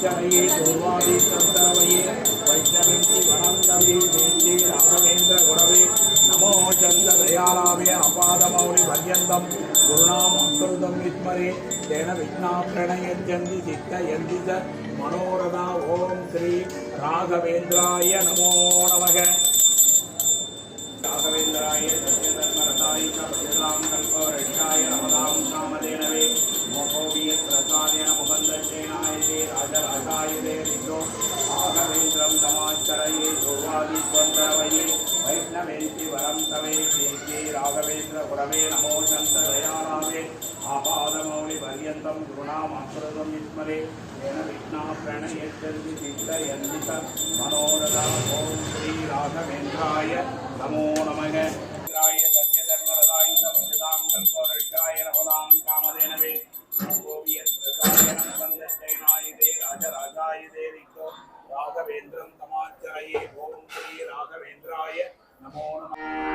ராகவேந்திரம் குருவாதி சந்தவையே வைஷ்ணவின்றி வைஷ்ணவிந்தி வனந்தவி வேந்தி ராகவேந்திர குரவே நமோ சந்த தயாளாவே அபாதமௌலி பர்யந்தம் குருணாம் அக்ருதம் விஸ்மரே தேன விக்னா பிரணயத்யந்தி சித்தயந்தி ச மனோரதா ஓம் ஸ்ரீ ராகவேந்திராய நமோ நமக ராகவேந்திராய வைஷ்ணவேந்தி வரம் தவே ஸ்ரீ ராகவேந்திர குரவே நமோ சந்த தயாராவே ஆபாதமௌலி பர்யந்தம் குருணாம் அக்ருதம் விஸ்மரே. ஏன விக்னா பிரணயச்சந்தி சித்தயந்தி ச மனோரதா ராகவேந்திராய நமோ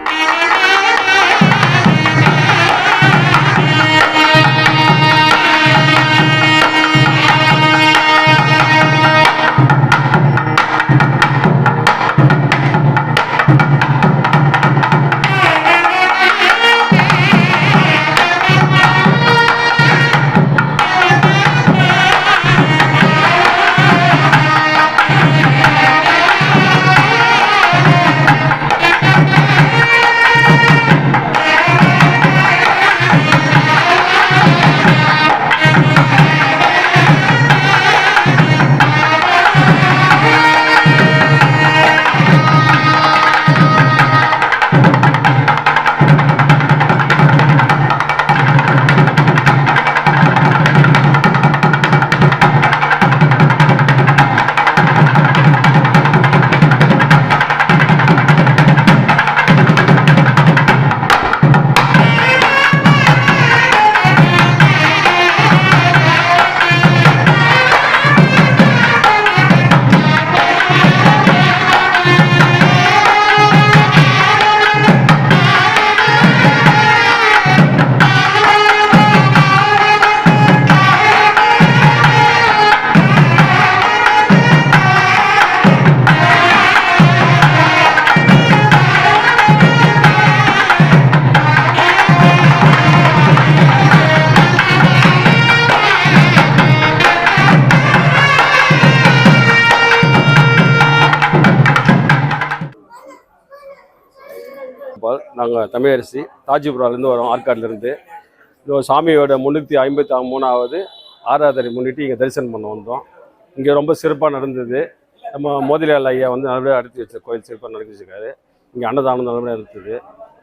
நாங்கள் தமிழரசி தாஜிபுராலேருந்து வரோம் ஆற்காட்லேருந்து இந்த சாமியோட முந்நூற்றி ஐம்பத்தி மூணாவது ஆராதனை முன்னிட்டு இங்கே தரிசனம் பண்ண வந்தோம். இங்கே ரொம்ப சிறப்பாக நடந்தது. நம்ம மோதிலால் ஐயா வந்து நல்லபடியாக அடுத்து வச்ச கோயில் சிறப்பாக நடத்தி இங்கே அன்னதானம் நல்லபடியாக இருந்தது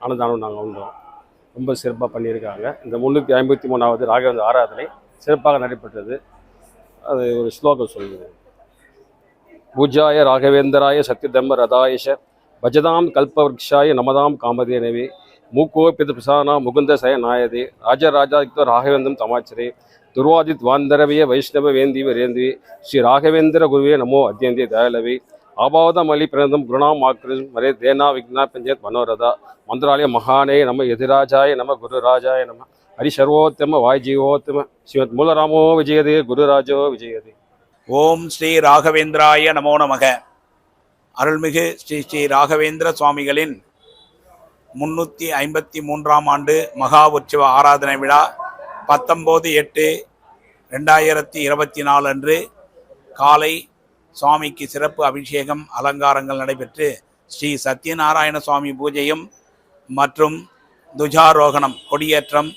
அன்னதானம் நாங்கள் வந்தோம் ரொம்ப சிறப்பாக பண்ணியிருக்காங்க. இந்த முந்நூற்றி ஐம்பத்தி மூணாவது ராகவேந்திர ஆராதனை சிறப்பாக நடைபெற்றது. அது ஒரு ஸ்லோகம் சொல்லுது. பூஜாய ராகவேந்தராய சத்யதம்ம ரதாயஷ பஜதாம் கல்பவருஷாய நமதாம் காமதேனவே. மூக்கோபித பிரசானா முகுந்த சய நாயதே ராஜராஜாதித்வ ராகவேந்தம் தமாச்சரே. துர்வாதித் வாந்தரவிய வைஷ்ணவ வேந்தி வரேந்தி ஸ்ரீ ராகவேந்திர குருவே நமோ அத்தியந்தே தயாலவே ஆபாவதமலி பிரணதம் குருணாம் ஆக்கிரம் மரே தேனா விக்னா பஞ்சத் மனோரதா. மந்திராலய மகானே நம எதிராஜாய நம குருராஜாய நம. ஹரிசர்வோத்தம வாய்ஜீவோத்தம. ஸ்ரீமத் மூலராமோ விஜயதே. குருராஜோ விஜயதே. ஓம் ஸ்ரீ ராகவேந்திராய நமோ நமக. அருள்மிகு ஸ்ரீ ஸ்ரீ ராகவேந்திர சுவாமிகளின் முன்னூற்றி ஐம்பத்தி மூன்றாம் ஆண்டு மகா உற்சவ ஆராதனை விழா பத்தொம்போது எட்டு ரெண்டாயிரத்தி இருபத்தி நாலு அன்று காலை சுவாமிக்கு சிறப்பு அபிஷேகம் அலங்காரங்கள் நடைபெற்று ஸ்ரீ சத்யநாராயண சுவாமி பூஜையும் மற்றும் துஜாரோகணம் கொடியேற்றம்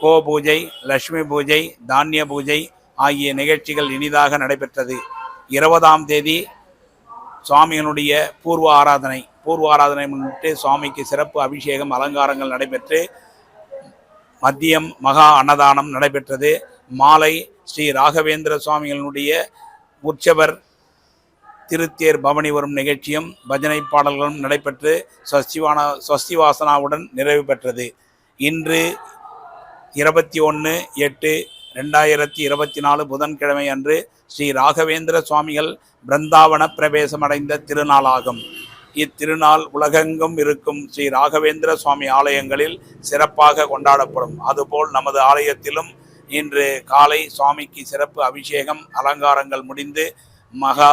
கோ பூஜை லட்சுமி பூஜை தானிய பூஜை ஆகிய நிகழ்ச்சிகள் இனிதாக நடைபெற்றது. இருபதாம் தேதி சுவாமியினுடைய பூர்வ ஆராதனை பூர்வ ஆராதனை முன்னிட்டு சுவாமிக்கு சிறப்பு அபிஷேகம் அலங்காரங்கள் நடைபெற்று மதியம் மகா அன்னதானம் நடைபெற்றது. மாலை ஸ்ரீ ராகவேந்திர சுவாமிகளுடைய உற்சவர் திருத்தேர் பவனி வரும் நிகழ்ச்சியும் பஜனை பாடல்களும் நடைபெற்று ஸ்வஸ்திவான ஸ்வஸ்திவாசனாவுடன் நிறைவு பெற்றது. இன்று இருபத்தி ஒன்று எட்டு ரெண்டாயிரத்தி இருபத்தி நாலு புதன்கிழமை அன்று ஸ்ரீ ராகவேந்திர சுவாமிகள் பிருந்தாவன பிரவேசமடைந்த திருநாளாகும். இத்திருநாள் உலகெங்கும் இருக்கும் ஸ்ரீ ராகவேந்திர சுவாமி ஆலயங்களில் சிறப்பாக கொண்டாடப்படும். அதுபோல் நமது ஆலயத்திலும் இன்று காலை சுவாமிக்கு சிறப்பு அபிஷேகம் அலங்காரங்கள் முடிந்து மகா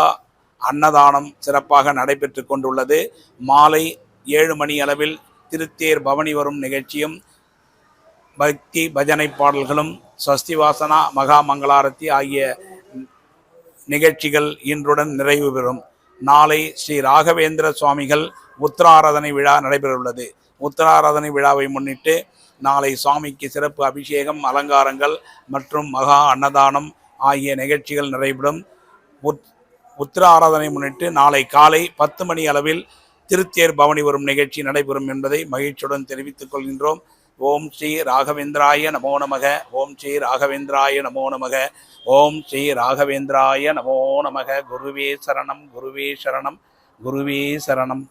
அன்னதானம் சிறப்பாக நடைபெற்று கொண்டுள்ளது. மாலை ஏழு மணி அளவில் திருத்தேர் பவனி வரும் நிகழ்ச்சியும் பக்தி பஜனை பாடல்களும் சஸ்திவாசனா மகா மங்களாரத்தி ஆகிய நிகழ்ச்சிகள் இன்றுடன் நிறைவு பெறும். நாளை ஸ்ரீ ராகவேந்திர சுவாமிகள் உத்தராராதனை விழா நடைபெறவுள்ளது. உத்தராராதனை விழாவை முன்னிட்டு நாளை சுவாமிக்கு சிறப்பு அபிஷேகம் அலங்காரங்கள் மற்றும் மகா அன்னதானம் ஆகிய நிகழ்ச்சிகள் நடைபெறும். உத் உத்திர ஆராதனை முன்னிட்டு நாளை காலை பத்து மணி அளவில் திருத்தேர் பவனி வரும் நிகழ்ச்சி நடைபெறும் என்பதை மகிழ்ச்சியுடன் தெரிவித்துக் கொள்கின்றோம். ஓம் ஸ்ரீ ராகவேந்திராய நமோ நமக. ஓம் ஸ்ரீ ராகவேந்திராய நமோ நமக. ஓம் ஸ்ரீ ராகவேந்திராய நமோ நமக. குருவே சரணம் குருவே சரணம் குருவே சரணம்.